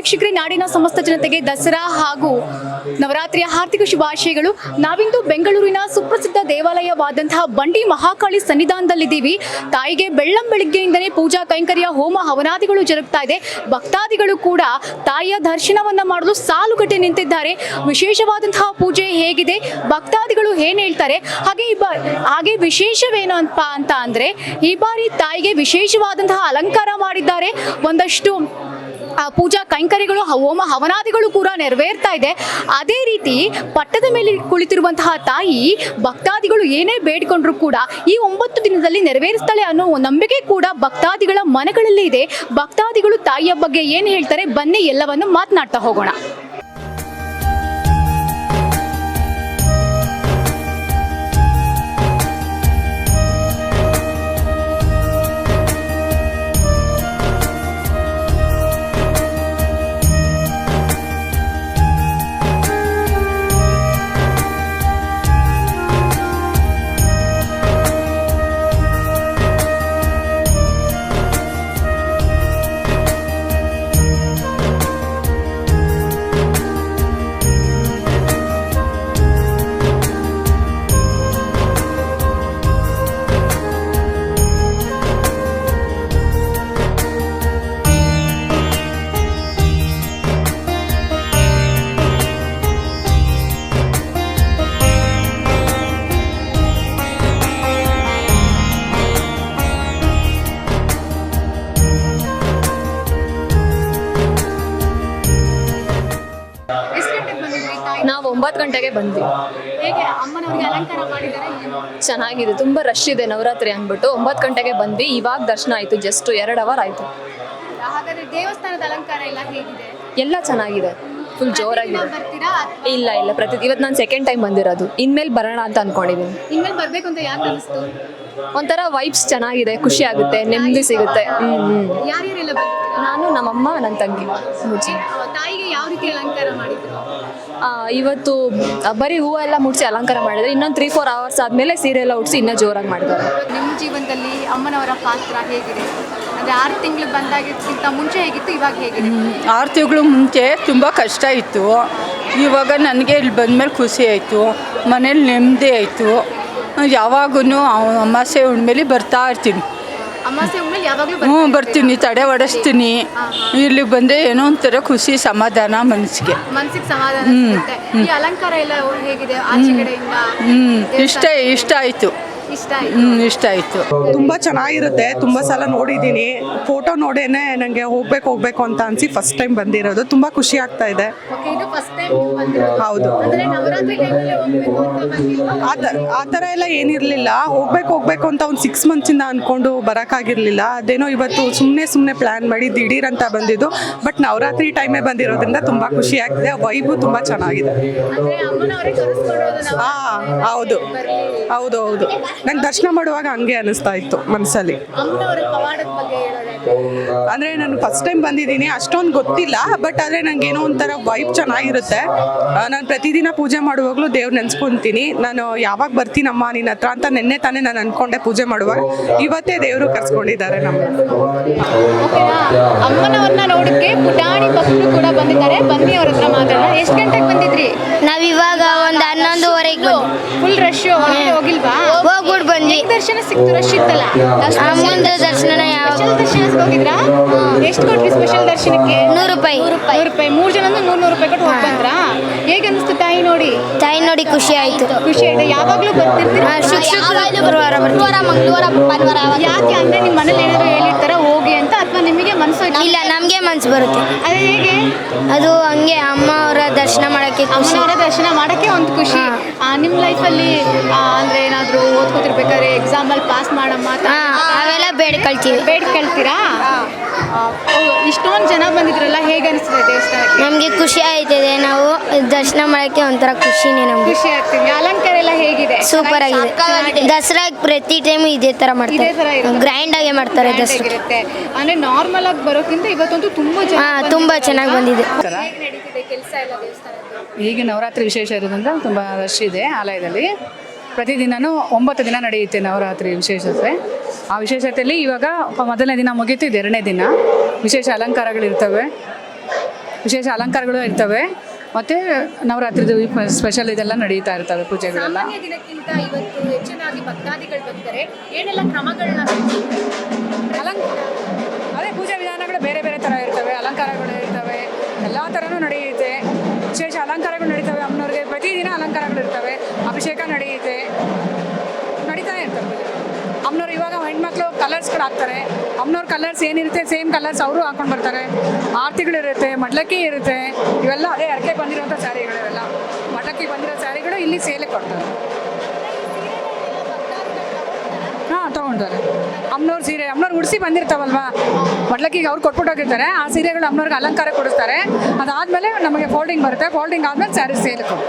ವೀಕ್ಷಕರೇ, ನಾಡಿನ ಸಮಸ್ತ ಜನತೆಗೆ ದಸರಾ ಹಾಗೂ ನವರಾತ್ರಿಯ ಹಾರ್ದಿಕ ಶುಭಾಶಯಗಳು. ನಾವಿಂದು ಬೆಂಗಳೂರಿನ ಸುಪ್ರಸಿದ್ಧ ದೇವಾಲಯವಾದಂತಹ ಬಂಡಿ ಮಹಾಕಾಳಿ ಸನ್ನಿಧಾನದಲ್ಲಿದ್ದೀವಿ. ತಾಯಿಗೆ ಬೆಳ್ಳಂ ಬೆಳಿಗ್ಗೆಯಿಂದನೇ ಪೂಜಾ ಕೈಂಕರ್ಯ, ಹೋಮ ಹವನಾದಿಗಳು ಜರುಗ್ತಾ ಇದೆ. ಭಕ್ತಾದಿಗಳು ಕೂಡ ತಾಯಿಯ ದರ್ಶನವನ್ನ ಮಾಡಲು ಸಾಲುಗಟ್ಟಿ ನಿಂತಿದ್ದಾರೆ. ವಿಶೇಷವಾದಂತಹ ಪೂಜೆ ಹೇಗಿದೆ? ಭಕ್ತಾದಿಗಳು ಏನ್ ಹೇಳ್ತಾರೆ? ಹಾಗೆ ಈ ಬಾ, ಹಾಗೆ ವಿಶೇಷವೇನು ಅಂತ ಅಂತ ಅಂದ್ರೆ, ಈ ಬಾರಿ ತಾಯಿಗೆ ವಿಶೇಷವಾದಂತಹ ಅಲಂಕಾರ ಮಾಡಿದ್ದಾರೆ. ಒಂದಷ್ಟು ಪೂಜಾ ಕೈಂಕರ್ಯಗಳು ಹೋಮ ಹವನಾದಿಗಳು ಕೂಡ ನೆರವೇರ್ತಾ ಇದೆ. ಅದೇ ರೀತಿ ಪಟ್ಟದ ಮೇಲೆ ಕುಳಿತಿರುವಂತಹ ತಾಯಿ, ಭಕ್ತಾದಿಗಳು ಏನೇ ಬೇಡಿಕೊಂಡ್ರು ಕೂಡ ಈ ಒಂಬತ್ತು ದಿನದಲ್ಲಿ ನೆರವೇರಿಸ್ತಾಳೆ ಅನ್ನೋ ನಂಬಿಕೆ ಕೂಡ ಭಕ್ತಾದಿಗಳ ಮನಗಳಲ್ಲಿ ಇದೆ. ಭಕ್ತಾದಿಗಳು ತಾಯಿಯ ಬಗ್ಗೆ ಏನು ಹೇಳ್ತಾರೆ? ಬನ್ನಿ, ಎಲ್ಲವನ್ನು ಮಾತನಾಡ್ತಾ ಹೋಗೋಣ. ಗಂಟೆಗೆ ಬಂದ್ವಿ. ಹೇಗೆ ಅಮ್ಮನವರಿಗೆ ಅಲಂಕಾರ ಮಾಡಿದ್ದಾರೆ ಚೆನ್ನಾಗಿದೆ ತುಂಬ ರಶ್ ಇದೆ ನವರಾತ್ರಿ ಅಂದ್ಬಿಟ್ಟು. ಒಂಬತ್ತು ಗಂಟೆಗೆ ಬಂದ್ವಿ ಇವಾಗ ದರ್ಶನ ಆಯಿತು ಜಸ್ಟ್ ಎರಡು ಅವರ್ ಆಯಿತು. ಹಾಗಾದ್ರೆ ದೇವಸ್ಥಾನದ ಅಲಂಕಾರ ಎಲ್ಲ ಹೇಗಿದೆ? ಎಲ್ಲ ಚೆನ್ನಾಗಿದೆ. ಫುಲ್ ಜೋರಾಗಿದೆ ಬರ್ತೀರಾ ಇಲ್ಲ ಇಲ್ಲ ಪ್ರತಿ ಇವತ್ತು ನಾನು ಸೆಕೆಂಡ್ ಟೈಮ್ ಬಂದಿರೋದು. ಇನ್ಮೇಲೆ ಬರೋಣ ಅಂತ ಅನ್ಕೊಂಡಿದ್ದೀನಿ ಇನ್ಮೇಲೆ ಬರಬೇಕು ಅಂತ ಯಾಕೆ ಅನಿಸ್ತು? ಒಂಥರ ವೈಬ್ಸ್ ಚೆನ್ನಾಗಿದೆ ಖುಷಿ ಆಗುತ್ತೆ ನೆಮ್ಮದಿ ಸಿಗುತ್ತೆ. ಹ್ಮ್ ಹ್ಮ್. ಯಾರ್ಯಾರೆಲ್ಲ ನಾನು ನಾನು ನಮ್ಮಮ್ಮ ನನ್ನ ತಂಗಿ ಮುಚ್ಚಿ ತಾಯಿಗೆ ಯಾವ ರೀತಿ ಅಲಂಕಾರ ಮಾಡಿದ್ರು? ಆ, ಇವತ್ತು ಆ, ಬರೀ ಎಲ್ಲ ಮುಡಿಸಿ ಅಲಂಕಾರ ಮಾಡಿದ್ರೆ. ಇನ್ನೊಂದು ತ್ರೀ ಫೋರ್ ಅವರ್ಸ್ ಆದಮೇಲೆ ಸೀರೆ ಎಲ್ಲ ಉಡ್ಸಿ ಇನ್ನೂ ಜೋರಾಗಿ ಮಾಡಿದ್ದಾರೆ ನಿಮ್ಮ ಜೀವನದಲ್ಲಿ ಅಮ್ಮನವರ ಪಾತ್ರ ಹೇಗಿದೆ? ಅಂದ್ರೆ ಆರು ತಿಂಗಳು ಮುಂಚೆ ಹೇಗಿತ್ತು ಇವಾಗ ಹೇಗಿದೆ? ಆರು ತಿಂಗಳು ಮುಂಚೆ ತುಂಬ ಕಷ್ಟ ಇತ್ತು. ಇವಾಗ ನನಗೆ ಇಲ್ಲಿ ಬಂದಮೇಲೆ ಖುಷಿ ಆಯಿತು. ಮನೇಲಿ ನೆಮ್ಮದಿ ಆಯಿತು. ಯಾವಾಗೂ ಅಮಾಸೆ ಹುಣ್ಮೇಲೆ ಬರ್ತಾ ಇರ್ತೀನಿ. ಹ್ಞೂ ಬರ್ತೀನಿ ತಡೆ ಒಡಿಸ್ತೀನಿ. ಇಲ್ಲಿ ಬಂದರೆ ಏನೋ ಒಂಥರ ಖುಷಿ ಸಮಾಧಾನ ಮನಸ್ಸಿಗೆ. ಹ್ಞೂ ಕಡೆಯಿಂದ? ಹ್ಞೂ ಇಷ್ಟ ಇಷ್ಟ ಆಯಿತು. ಇಷ್ಟ ಆಯ್ತು. ಹ್ಞೂ ಇಷ್ಟ ಆಯಿತು. ತುಂಬ ಚೆನ್ನಾಗಿರುತ್ತೆ ತುಂಬ ಸಲ ನೋಡಿದ್ದೀನಿ. ಫೋಟೋ ನೋಡೇನೆ ನನಗೆ ಹೋಗ್ಬೇಕು ಹೋಗ್ಬೇಕು ಅಂತ ಅನ್ಸಿ ಫಸ್ಟ್ ಟೈಮ್ ಬಂದಿರೋದು. ತುಂಬ ಖುಷಿ ಆಗ್ತಾ ಇದೆ. ಹೌದು. ಅಂದ್ರೆ ನವರಾತ್ರಿ ಟೈಮಲ್ಲಿ ಹೋಗ್ಬೇಕು ಅಂತ ಬಂದಿಲ್ಲ. ಆ ಥರ ಆ ಥರ ಎಲ್ಲ ಏನಿರಲಿಲ್ಲ. ಹೋಗ್ಬೇಕು ಹೋಗ್ಬೇಕು ಅಂತ ಒಂದು ಸಿಕ್ಸ್ ಮಂತ್ಸಿಂದ ಅಂದ್ಕೊಂಡು ಬರೋಕ್ಕಾಗಿರಲಿಲ್ಲ. ಅದೇನೋ ಇವತ್ತು ಸುಮ್ಮನೆ ಸುಮ್ಮನೆ ಪ್ಲ್ಯಾನ್ ಮಾಡಿ ದಿಢೀರ್ ಅಂತ ಬಂದಿದ್ದು. ಬಟ್ ನವರಾತ್ರಿ ಟೈಮೇ ಬಂದಿರೋದ್ರಿಂದ ತುಂಬ ಖುಷಿ ಆಗ್ತಿದೆ. ವೈಬು ತುಂಬ ಚೆನ್ನಾಗಿದೆ. ಅಂದ್ರೆ ನಾವು. ಹಾಂ ಹೌದು. ಹೌದು ಹೌದು. ನಂಗೆ ದರ್ಶನ ಮಾಡುವಾಗ ಹಂಗೆ ಅನಿಸ್ತಾ ಇತ್ತು ಮನಸ್ಸಲ್ಲಿ ಅಮ್ಮನವರ ಪವಾಡದ ಬಗ್ಗೆ ಹೇಳೋದಾದ್ರೆ ಅಂದರೆ ನಾನು ಫಸ್ಟ್ ಟೈಮ್ ಬಂದಿದ್ದೀನಿ ಅಷ್ಟೊಂದು ಗೊತ್ತಿಲ್ಲ ಬಟ್ ಆದರೆ ನನಗೆ ಏನೋ ಒಂಥರ ವೈಬ್ ಚೆನ್ನಾಗಿರುತ್ತೆ. ನಾನು ಪ್ರತಿದಿನ ಪೂಜೆ ಮಾಡುವಾಗಲೂ ದೇವ್ರು ನೆನ್ಸ್ಕೊಂತೀನಿ. ನಾನು ಯಾವಾಗ ಬರ್ತೀನಮ್ಮ ನಿನ್ನ ಹತ್ರ ಅಂತ ನಿನ್ನೆ ತಾನೇ ನಾನು ಅನ್ಕೊಂಡೆ ಪೂಜೆ ಮಾಡುವಾಗ. ಇವತ್ತೇ ದೇವರು ಕರ್ಸ್ಕೊಂಡಿದ್ದಾರೆ ನಮ್ಮ ಓಕೆನಾ? ಅಮ್ಮನವ್ರನ್ನ ನೋಡಕ್ಕೆ ಪುಟಾಣಿ ಭಕ್ತರು ಕೂಡ ಬಂದಿದ್ದಾರೆ. ಬನ್ನಿ ಅವ್ರ ಹತ್ರ ಮಾತಾಡೋಣ. ಎಷ್ಟು ಗಂಟೆಗೆ ಬಂದಿದ್ರಿ? ನಾವ್ ಇವಾಗ ಒಂದ್ ಹನ್ನೊಂದುವರೆಗೂ. ಬಂದ್ವಿ ಫುಲ್ ರಶ್ ಹೋಗಿಲ್ವಾ? ಹೋಗ್ಬಿಟ್ಟು ಬಂದ್ವಿ. ದರ್ಶನ ಸಿಕ್ತು ರಶ್ ಇತ್ತಲ್ಲ? ಅಮ್ಮನ ದರ್ಶನ ಯಾವ ಸ್ಪೆಷಲ್ ದರ್ಶನಕ್ಕೆ ಹೋಗಿದ್ರಾ ಎಷ್ಟು ಕೊಟ್ರಿ ಸ್ಪೆಷಲ್ ದರ್ಶನಕ್ಕೆ? ನೂರು ರೂಪಾಯಿ. ನೂರು ರೂಪಾಯಿ. ಮೂರು ಜನ ನೂರು ನೂರು ರೂಪಾಯಿ ಕೊಟ್ಟು ಹೋಗಿ ಬಂದ್ರಾ ಹೇಗೆ ಅನಿಸ್ತು ತಾಯಿ ನೋಡಿ? ತಾಯಿ ನೋಡಿ ಖುಷಿ ಆಯ್ತು. ಖುಷಿ ಆಯ್ತು? ಯಾವಾಗ್ಲೂ ಬರ್ತಿರ್ತೀರಾ? ಗುರುವಾರ ಗುರುವಾರ ಮಂಗಳವಾರ ಭಾನುವಾರ ಯಾಕೆ ಅಂದ್ರೆ ನಿಮ್ಮ ಮನೇಲಿ ಏನಾದ್ರು ಹೇಳಿರ್ತಾರ ಹೋಗಿ ಅಂತ? ಅಥವಾ ನಿಮಗೆ ಮನಸ್ಸು ಇಲ್ಲ ನಮ್ಗೆ ಮನ್ಸು ಬರುತ್ತೆ. ಅದೇ ಹೇಗೆ? ಅದು ಹಂಗೆ ಅಮ್ಮ ಅವರ ದರ್ಶನ ಮಾಡಕ್ಕೆ ಖುಷಿ. ಅಮ್ಮನವರ ದರ್ಶನ ಮಾಡಕ್ಕೆ ಒಂದು ಖುಷಿ. ಆ, ನಿಮ್ಮ ಲೈಫಲ್ಲಿ ಅಂದ್ರೆ ಏನಾದ್ರು ಓದ್ಕೋತಿರ್ಬೇಕಾದ್ರೆ ಎಕ್ಸಾಮಲ್ಲಿ ಪಾಸ್ ಮಾಡಮ್ಮ ಅಂತ ಹಾ ಅವೆಲ್ಲ ಬೇಡ್ಕೊಳ್ತೀವಿ. ಬೇಡ್ಕೊಳ್ತೀರಾ? ಇಷ್ಟೊಂದು ಜನ ಬಂದಿದ್ರಲ್ಲ ಹೇಗೆ ಅನಿಸ್ತದೆ ದೇವಸ್ಥಾನಕ್ಕೆ? ನಮ್ಗೆ ಖುಷಿ ಆಯ್ತದೆ. ನಾವು ದರ್ಶನ ಮಾಡಕ್ಕೆ ಒಂಥರ ಖುಷಿನೇ ನಮ್ಗೆ. ಖುಷಿ ಆಗ್ತಿದೆ. ಅಲಂಕಾರ ಎಲ್ಲ ಹೇಗಿದೆ? ಸೂಪರ್ ಆಗಿದೆ. ದಸರಾ ಪ್ರತಿ ಟೈಮ್ ಇದೇ ತರ ಇದೇ ತರ ಮಾಡ್ತಾರೆ ಇರುತ್ತೆ. ಗ್ರ್ಯಾಂಡ್ ಆಗಿ ಮಾಡ್ತಾರೆ ದಸರಾ. ಅಂದ್ರೆ ನಾರ್ಮಲ್ ಆಗಿ ಬರೋಕ್ಕಿಂತ ಇವತ್ತಂತೂ ತುಂಬಾ ಜನ ಹಾ ತುಂಬಾ ಚೆನ್ನಾಗಿ ಬಂದಿದೆ. ಹೇಗೆ ನಡೀತಿದೆ ಕೆಲಸ ಎಲ್ಲ ದೇವಸ್ಥಾನದ್ದು? ಈಗ ನವರಾತ್ರಿ ವಿಶೇಷ ಇರೋದ್ರಿಂದ ತುಂಬ ರಶ್ ಇದೆ ಆಲಯದಲ್ಲಿ. ಪ್ರತಿದಿನನೂ ಒಂಬತ್ತು ದಿನ ನಡೆಯುತ್ತೆ ನವರಾತ್ರಿ ವಿಶೇಷತೆ. ಆ ವಿಶೇಷತೆಯಲ್ಲಿ ಇವಾಗ ಮೊದಲನೇ ದಿನ ಮುಗೀತು ಇದು ಎರಡನೇ ದಿನ. ವಿಶೇಷ ಅಲಂಕಾರಗಳಿರ್ತವೆ. ವಿಶೇಷ ಅಲಂಕಾರಗಳು ಇರ್ತವೆ. ಮತ್ತು ನವರಾತ್ರಿದು ಸ್ಪೆಷಲ್ ಇದೆಲ್ಲ ನಡೀತಾ ಇರ್ತವೆ ಪೂಜೆಗಳೆಲ್ಲ. ಸಾಮಾನ್ಯ ದಿನಕ್ಕಿಂತ ಇವತ್ತು ಹೆಚ್ಚಿನಾಗಿ ಭಕ್ತಾದಿಗಳು ಬರ್ತಾರೆ. ಏನೆಲ್ಲ ಕ್ರಮಗಳನ್ನ ಅಲಂಕ ವಿಧಾನಗಳು ಬೇರೆ ಬೇರೆ ಥರ ಇರ್ತವೆ ಅಲಂಕಾರಗಳು ಇರ್ತವೆ ಎಲ್ಲ ಥರನೂ ನಡೆಯುತ್ತೆ. ವಿಶೇಷ ಅಲಂಕಾರಗಳು ನಡೀತವೆ ಅಮ್ಮನವ್ರಿಗೆ. ಪ್ರತಿದಿನ ಅಲಂಕಾರಗಳು ಇರ್ತವೆ ಅಭಿಷೇಕ ನಡೆಯುತ್ತೆ. ನಡೀತಾನೆ ಇರ್ತವೆ. ಅಮ್ಮನವ್ರು ಇವಾಗ ಹೆಣ್ಮಕ್ಳು ಕಲರ್ಸ್ಗಳು ಹಾಕ್ತಾರೆ. ಅಮ್ಮನವ್ರ ಕಲರ್ಸ್ ಏನಿರುತ್ತೆ ಸೇಮ್ ಕಲರ್ಸ್ ಅವರು ಹಾಕೊಂಡು ಬರ್ತಾರೆ. ಆರತಿಗಳಿರುತ್ತೆ ಮಡ್ಲಕ್ಕಿ ಇರುತ್ತೆ. ಇವೆಲ್ಲ ಅದೇ ಅರಕೆ ಬಂದಿರುವಂಥ ಸ್ಯಾರಿಗಳು ಇವೆಲ್ಲ. ಮಡ್ಲಕ್ಕಿ ಬಂದಿರೋ ಸ್ಯಾರಿಗಳು ಇಲ್ಲಿ ಸೇಲೆ ಕೊಡ್ತಾರೆ. ಹಾಂ ತೊಗೊಂತಾರೆ. ಅಮ್ಮನವ್ರ ಸೀರೆ ಅಮ್ಮನವ್ರು ಉಡಿಸಿ ಬಂದಿರ್ತಾವಲ್ವಾ ಮಡ್ಲಕ್ಕಿಗೆ ಅವ್ರು ಕೊಟ್ಬಿಟ್ಟೋಗಿರ್ತಾರೆ ಆ ಸೀರೆಗಳು ಅಮ್ಮನವ್ರಿಗೆ ಅಲಂಕಾರ ಕೊಡಿಸ್ತಾರೆ ಅದಾದಮೇಲೆ ನಮಗೆ ಫೋಲ್ಡಿಂಗ್ ಬರುತ್ತೆ ಫೋಲ್ಡಿಂಗ್ ಆದಮೇಲೆ ಸ್ಯಾರಿ ಸೇಲ್ ಕೊಡು